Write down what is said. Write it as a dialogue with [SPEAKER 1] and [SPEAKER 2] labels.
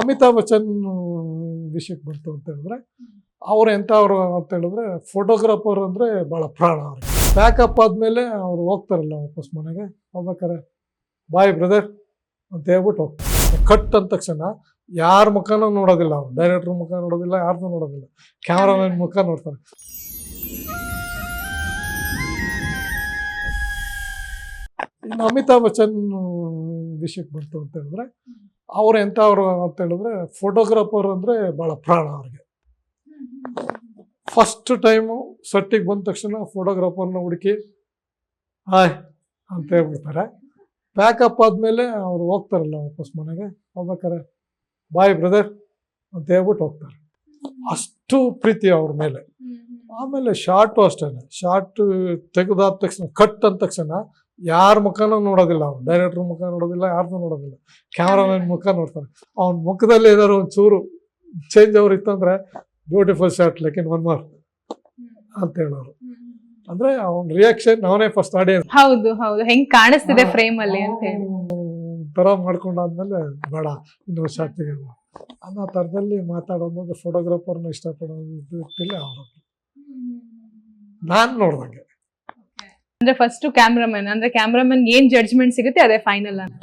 [SPEAKER 1] ಅಮಿತಾಬ್ ಬಚ್ಚನ್ ವಿಷಯಕ್ಕೆ ಬಂತು ಅಂತ ಹೇಳಿದ್ರೆ, ಅವ್ರು ಎಂಥವ್ರು ಅಂತ ಹೇಳಿದ್ರೆ ಫೋಟೋಗ್ರಾಫರ್ ಅಂದರೆ ಭಾಳ ಪ್ರಾಣ ಅವ್ರಿಗೆ ಪ್ಯಾಕಪ್ ಆದಮೇಲೆ ಅವ್ರು ಹೋಗ್ತಾರಲ್ಲ ವಾಪಸ್ ಮನೆಗೆ. ಹೋಗ್ಬೇಕಾರೆ ಬಾಯ್ ಬ್ರದರ್ ಅಂತ ಹೇಳ್ಬಿಟ್ಟು ಹೋಗ್ತಾರೆ. ಕಟ್ ಅಂದ ತಕ್ಷಣ ಯಾರ ಮುಖನೂ ನೋಡೋದಿಲ್ಲ ಅವ್ರು. ಡೈರೆಕ್ಟ್ರ್ ಮುಖ ನೋಡೋದಿಲ್ಲ ಯಾರ್ದು ನೋಡೋದಿಲ್ಲ. ಕ್ಯಾಮ್ರಾಮನ್ ಮುಖ ನೋಡ್ತಾರೆ. ಇನ್ನು ಅಮಿತಾಬ್ ಬಚ್ಚನ್ ವಿಷಯಕ್ಕೆ ಬಂತು ಅಂತ ಹೇಳಿದ್ರೆ ಅವ್ರು ಎಂಥವ್ರು ಅಂತ ಹೇಳಿದ್ರೆ ಫೋಟೋಗ್ರಾಫರ್ ಅಂದರೆ ಭಾಳ ಪ್ರಾಣ ಅವ್ರಿಗೆ. ಫಸ್ಟ್ ಟೈಮು ಸೆಟ್ಟಿಗೆ ಬಂದ ತಕ್ಷಣ ಫೋಟೋಗ್ರಾಫರ್ನ ಹುಡುಕಿ ಹಾಯ್ ಅಂತ ಹೇಳ್ಬಿಡ್ತಾರೆ. ಪ್ಯಾಕಪ್ ಆದಮೇಲೆ ಅವ್ರು ಹೋಗ್ತಾರಲ್ಲ ವಾಪಸ್ ಮನೆಗೆ. ಹೋಗ್ಬೇಕಾರೆ ಬಾಯ್ ಬ್ರದರ್ ಅಂತ ಹೇಳ್ಬಿಟ್ಟು ಹೋಗ್ತಾರೆ. ಅಷ್ಟು ಪ್ರೀತಿ ಅವ್ರ ಮೇಲೆ. ಆಮೇಲೆ ಶಾರ್ಟು ಅಷ್ಟೇ ಶಾರ್ಟ್ ತೆಗೆದಾದ ತಕ್ಷಣ ಕಟ್ ಅಂದ ತಕ್ಷಣ ಯಾರ ಮುಖನೂ ನೋಡೋದಿಲ್ಲ ಅವ್ನು. ಡೈರೆಕ್ಟ್ರ್ ಮುಖ ನೋಡೋದಿಲ್ಲ ಯಾರನ್ನೂ ನೋಡೋದಿಲ್ಲ. ಕ್ಯಾಮ್ರಾಮನ್ ಮುಖ ನೋಡ್ತಾರೆ ಅವ್ನ ಮುಖದಲ್ಲಿ ಏನಾದ್ರು ಒಂದು ಚೂರು ಚೇಂಜ್ ಅವ್ರು ಇತ್ತಂದ್ರೆ beautiful short like in one more ಅಂತ ಹೇಳೋರು. ಅಂದ್ರೆ ಅವ್ನ ರಿಯಾಕ್ಷನ್ ಅವನೇ ಫಸ್ಟ್ ಆಡಿಯನ್ಸ್
[SPEAKER 2] ಹೌದು ಹೌದು. ಹೆಂಗ್ ಕಾಣಿಸ್ತಿದೆ ಫ್ರೇಮ್ ಅಲ್ಲಿ ಅಂತ ಹೇಳಿ.
[SPEAKER 1] ಥರ ಮಾಡ್ಕೊಂಡಾದ್ಮೇಲೆ ಬೇಡ ಇನ್ನೊಂದು ಶಾರ್ಟ್ ತೆಗೆಯೋದು ಅನ್ನೋ ಥರದಲ್ಲಿ ಮಾತಾಡೋದು ಫೋಟೋಗ್ರಾಫರ್ನ ಇಷ್ಟಪಡೋದು ಇರ್ತಿಲ್ಲ ಅವರು. ನಾನು ನೋಡ್ದಂಗೆ.
[SPEAKER 2] ಅಂದ್ರೆ ಫಸ್ಟ್ ಕ್ಯಾಮ್ರಾಮನ್ ಅಂದ್ರೆ ಕ್ಯಾಮ್ರಾಮನ್ ಏನ್ ಜಡ್ಜ್ಮೆಂಟ್ ಸಿಗುತ್ತೆ ಅದೇ ಫೈನಲ್ ಅಂತ